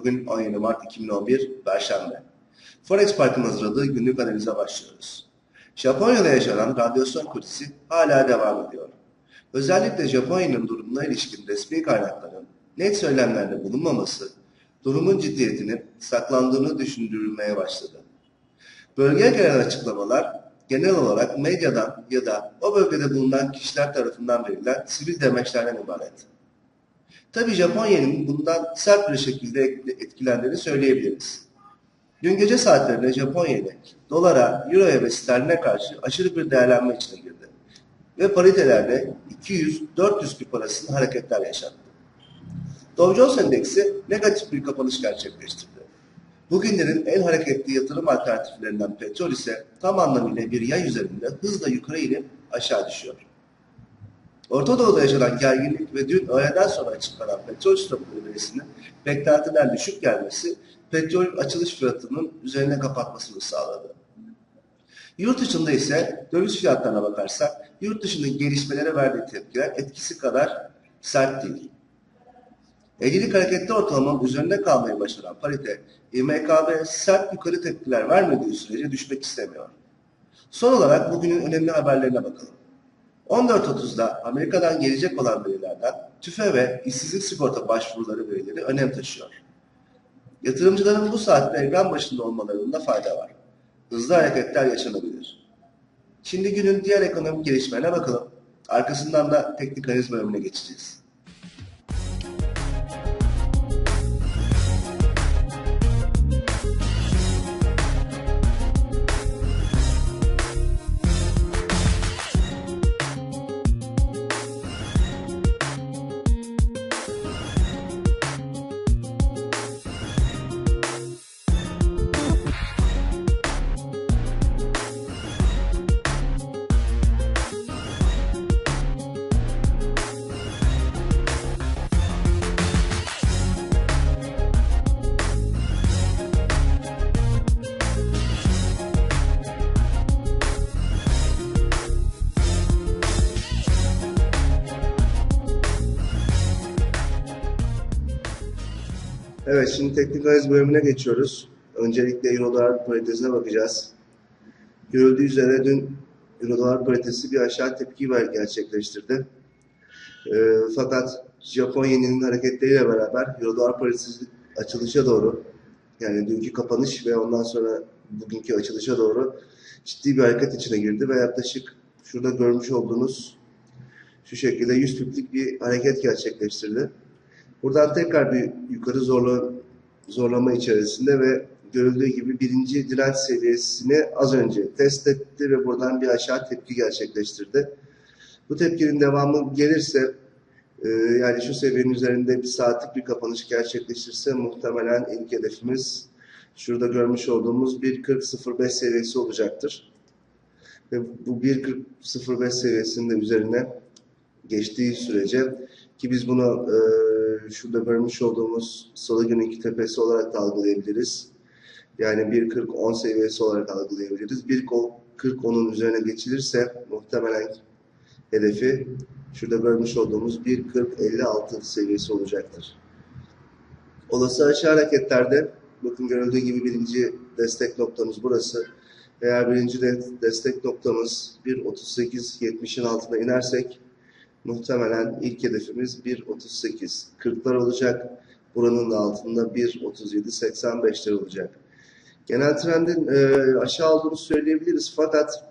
Bugün 17 Mart 2011 Perşembe. Forex Park'ın hazırladığı günlük analize başlıyoruz. Japonya'da yaşanan radyasyon krizisi hala devam ediyor. Özellikle Japonya'nın durumuna ilişkin resmi kaynakların net söylemlerde bulunmaması, durumun ciddiyetinin saklandığını düşündürülmeye başladı. Bölgeye gelen açıklamalar genel olarak medyadan ya da o bölgede bulunan kişiler tarafından verilen sivil demeçlerden ibaret. Tabi Japonya'nın bundan sert bir şekilde etkilendiğini söyleyebiliriz. Dün gece saatlerinde Japonya ile dolara, euroya ve sterline karşı aşırı bir değerlenme içine girdi. Ve paritelerde 200-400 pip arasında hareketler yaşattı. Dow Jones Endeksi negatif bir kapanış gerçekleştirdi. Bugünlerin en hareketli yatırım alternatiflerinden petrol ise tam anlamıyla bir yay üzerinde hızla yukarı inip aşağı düşüyor. Orta Doğu'da yaşanan gerginlik ve dün öğleden sonra açıklanan petrol stokları verisinin beklentiler düşük gelmesi petrol açılış fiyatının üzerine kapatmasını sağladı. Yurt dışında ise döviz fiyatlarına bakarsak yurt dışının gelişmelere verdiği tepkiler etkisi kadar sert değil. Egelik hareketli ortalamanın üzerinde kalmayı başaran parite, İMKB sert yukarı tepkiler vermediği sürece düşmek istemiyor. Son olarak bugünün önemli haberlerine bakalım. 14.30'da Amerika'dan gelecek olan verilerden tüfe ve işsizlik sigorta başvuruları verileri önem taşıyor. Yatırımcıların bu saatte ekran başında olmalarında fayda var. Hızlı hareketler yaşanabilir. Şimdi günün diğer ekonomik gelişmelerine bakalım. Arkasından da teknik analiz bölümüne geçeceğiz. Evet, şimdi teknik analiz bölümüne geçiyoruz. Öncelikle Euro dolar paritesine bakacağız. Görüldüğü üzere dün Euro dolar paritesi bir aşağı tepki gerçekleştirdi. E, fakat Japon yeninin hareketleriyle beraber Euro dolar paritesi açılışa doğru yani dünkü kapanış ve ondan sonra bugünkü açılışa doğru ciddi bir hareket içine girdi ve yaklaşık şurada görmüş olduğunuz şu şekilde 100 piplik bir hareket gerçekleştirdi. Buradan tekrar bir yukarı zorla, zorlama içerisinde ve görüldüğü gibi birinci direnç seviyesini az önce test etti ve buradan bir aşağı tepki gerçekleştirdi. Bu tepkinin devamı gelirse e, yani şu seviyenin üzerinde bir saatlik bir kapanış gerçekleşirse muhtemelen ilk hedefimiz şurada görmüş olduğumuz 1.40.05 seviyesi olacaktır. Ve bu 1.40.05 seviyesinin de üzerine geçtiği sürece ki biz bunu e, şurada görmüş olduğumuz salı günü tepesi olarak da algılayabiliriz. Yani 1.40-10 seviyesi olarak algılayabiliriz. 1.40-10'un üzerine geçilirse muhtemelen hedefi şurada görmüş olduğumuz 1.40-56 seviyesi olacaktır. Olası aşağı hareketlerde bakın görüldüğü gibi birinci destek noktamız burası. Eğer birinci de destek noktamız 1.38-70'in altına inersek muhtemelen ilk hedefimiz 1.38. 40'lar olacak. Buranın da altında 1.37-85'ler olacak. Genel trendin e, aşağı olduğunu söyleyebiliriz fakat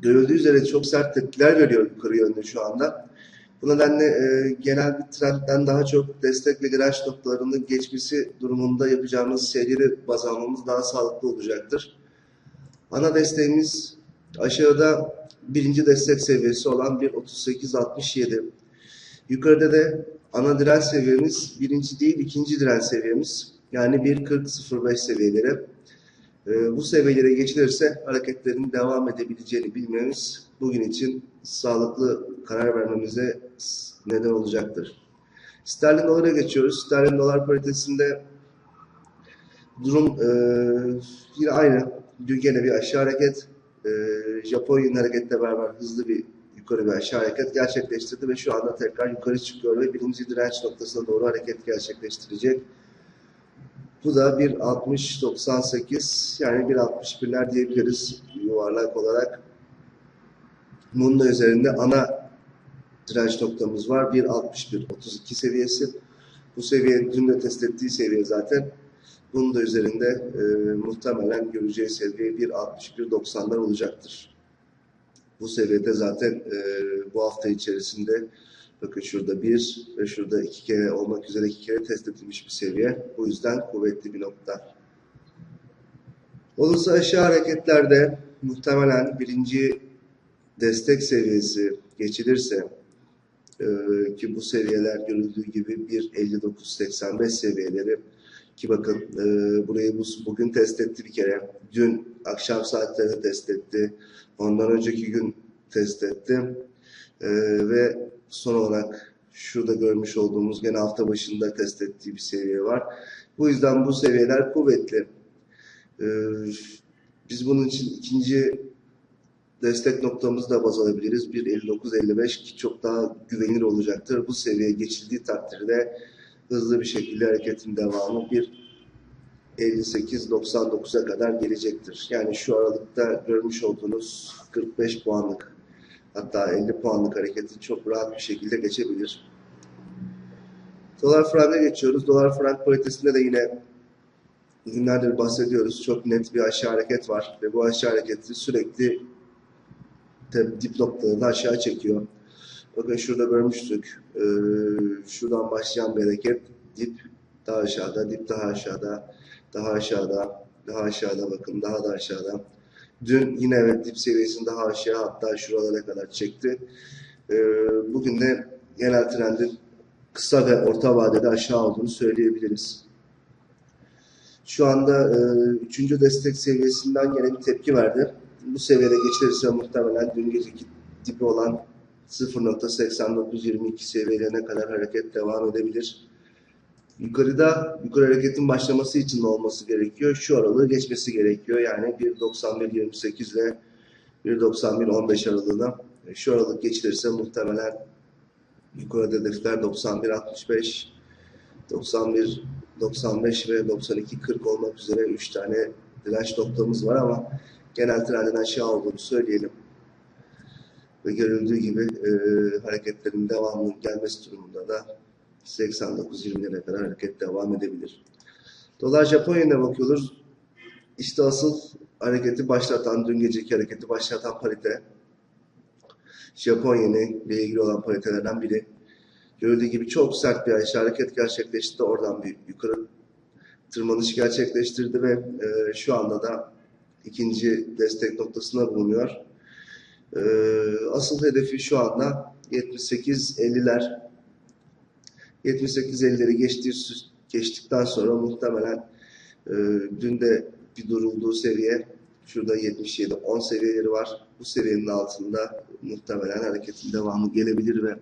görüldüğü üzere çok sert tepkiler veriyor yukarı yönde şu anda. Bu nedenle e, genel bir trendden daha çok destek ve direnç noktalarının geçmesi durumunda yapacağımız serileri baz almamız daha sağlıklı olacaktır. Ana desteğimiz aşağıda birinci destek seviyesi olan 1.38.67. Yukarıda da ana direnç seviyemiz birinci değil ikinci direnç seviyemiz. Yani 1.40.05 seviyeleri. Ee, bu seviyelere geçilirse hareketlerin devam edebileceğini bilmemiz bugün için sağlıklı karar vermemize neden olacaktır. Sterlin dolara geçiyoruz. Sterlin dolar paritesinde durum e, yine aynı. Dün gene bir aşağı hareket e, Japonya'nın hareketle beraber hızlı bir yukarı bir aşağı hareket gerçekleştirdi ve şu anda tekrar yukarı çıkıyor ve birinci direnç noktasına doğru hareket gerçekleştirecek. Bu da bir 60-98 yani bir 61'ler diyebiliriz yuvarlak olarak. Bunun da üzerinde ana direnç noktamız var. Bir 61-32 seviyesi. Bu seviye dün de test ettiği seviye zaten. Bunun da üzerinde e, muhtemelen göreceği seviye bir 61-90'lar olacaktır. Bu seviyede zaten e, bu hafta içerisinde bakın şurada bir ve şurada iki kere olmak üzere iki kere test edilmiş bir seviye. Bu yüzden kuvvetli bir nokta. Olursa aşağı hareketlerde muhtemelen birinci destek seviyesi geçilirse e, ki bu seviyeler görüldüğü gibi 1.59-85 seviyeleri ki bakın e, burayı bu, bugün test etti bir kere. Dün akşam saatlerinde test etti. Ondan önceki gün test etti. E, ve son olarak şurada görmüş olduğumuz gene hafta başında test ettiği bir seviye var. Bu yüzden bu seviyeler kuvvetli. E, biz bunun için ikinci destek noktamızı da baz alabiliriz. 1.59-55 ki çok daha güvenilir olacaktır. Bu seviye geçildiği takdirde hızlı bir şekilde hareketin devamı bir 58-99'a kadar gelecektir. Yani şu aralıkta görmüş olduğunuz 45 puanlık hatta 50 puanlık hareketi çok rahat bir şekilde geçebilir. Dolar franga geçiyoruz. Dolar frank paritesinde de yine günlerdir bahsediyoruz. Çok net bir aşağı hareket var ve bu aşağı hareketi sürekli dip noktalarını aşağı çekiyor. Bakın şurada görmüştük. Ee, şuradan başlayan bir hareket. Dip daha aşağıda, dip daha aşağıda, daha aşağıda, daha aşağıda bakın daha da aşağıda. Dün yine evet dip seviyesini daha aşağı hatta şuralara kadar çekti. Ee, bugün de genel trendin kısa ve orta vadede aşağı olduğunu söyleyebiliriz. Şu anda e, üçüncü destek seviyesinden gene bir tepki verdi. Bu seviyede geçilirse muhtemelen dün geceki dipi olan 0.8922 seviyelerine kadar hareket devam edebilir. Yukarıda yukarı hareketin başlaması için ne olması gerekiyor? Şu aralığı geçmesi gerekiyor. Yani 1.91.28 ile 1.91.15 aralığına şu aralık geçilirse muhtemelen yukarıda hedefler 91.65 91 95 ve 92 40 olmak üzere 3 tane direnç noktamız var ama genel trendin aşağı olduğunu söyleyelim ve görüldüğü gibi e, hareketlerin devamının gelmesi durumunda da 89-20'lere kadar hareket devam edebilir. Dolar Japonya'ya bakıyoruz. İşte asıl hareketi başlatan, dün geceki hareketi başlatan parite Japon ile ilgili olan paritelerden biri. Görüldüğü gibi çok sert bir aşağı hareket gerçekleşti. Oradan bir yukarı tırmanış gerçekleştirdi ve e, şu anda da ikinci destek noktasına bulunuyor. Ee, asıl hedefi şu anda 78-50'ler. 78-50'leri geçtiği, geçtikten sonra muhtemelen e, dün de bir durulduğu seviye şurada 77-10 seviyeleri var. Bu seviyenin altında muhtemelen hareketin devamı gelebilir ve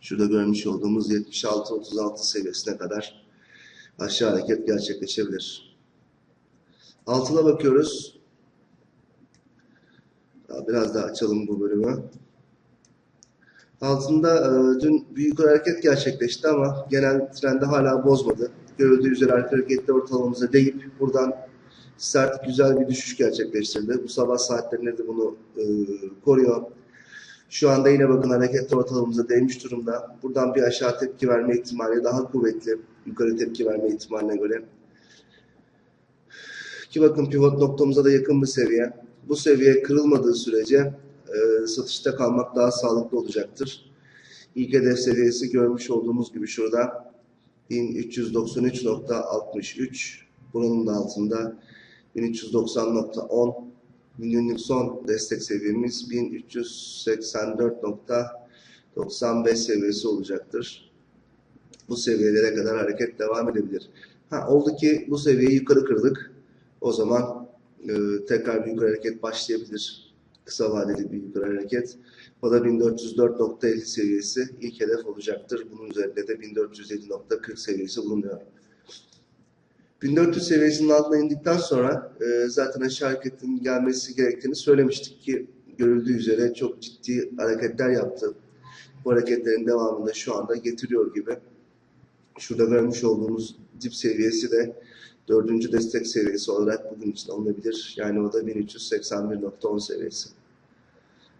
şurada görmüş olduğumuz 76-36 seviyesine kadar aşağı hareket gerçekleşebilir. Altına bakıyoruz. Biraz daha açalım bu bölümü. Altında e, dün büyük hareket gerçekleşti ama genel trendi hala bozmadı. Görüldüğü üzere hareketli ortalamamıza değip buradan sert güzel bir düşüş gerçekleştirdi. Bu sabah saatlerinde de bunu e, koruyor. Şu anda yine bakın hareketli ortalamamıza değmiş durumda. Buradan bir aşağı tepki verme ihtimali daha kuvvetli. Yukarı tepki verme ihtimaline göre. Ki bakın pivot noktamıza da yakın bir seviye bu seviye kırılmadığı sürece e, satışta kalmak daha sağlıklı olacaktır. İlk hedef seviyesi görmüş olduğumuz gibi şurada 1393.63 bunun da altında 1390.10 günlük son destek seviyemiz 1384.95 seviyesi olacaktır. Bu seviyelere kadar hareket devam edebilir. Ha, oldu ki bu seviyeyi yukarı kırdık. O zaman e, tekrar bir yukarı hareket başlayabilir. Kısa vadeli bir yukarı hareket. O da 1404.50 seviyesi ilk hedef olacaktır. Bunun üzerinde de 1407.40 seviyesi bulunuyor. 1400 seviyesinin altına indikten sonra e, zaten aşağı hareketin gelmesi gerektiğini söylemiştik ki görüldüğü üzere çok ciddi hareketler yaptı. Bu hareketlerin devamında şu anda getiriyor gibi. Şurada görmüş olduğumuz dip seviyesi de dördüncü destek seviyesi olarak bugün için alınabilir. Yani o da 1381.10 seviyesi.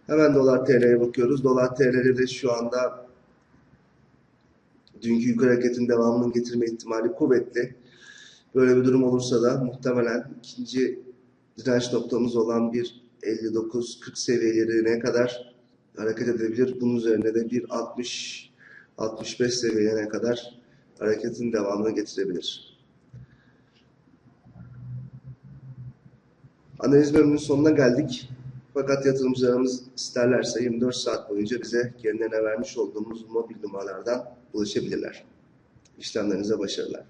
Hemen dolar TL'ye bakıyoruz. Dolar TL'de de şu anda dünkü yukarı hareketin devamını getirme ihtimali kuvvetli. Böyle bir durum olursa da muhtemelen ikinci direnç noktamız olan bir 59-40 seviyelerine kadar hareket edebilir. Bunun üzerine de bir 60-65 seviyelerine kadar hareketin devamını getirebilir. Analiz bölümünün sonuna geldik. Fakat yatırımcılarımız isterlerse 24 saat boyunca bize kendilerine vermiş olduğumuz mobil numaralardan ulaşabilirler. İşlemlerinize başarılar.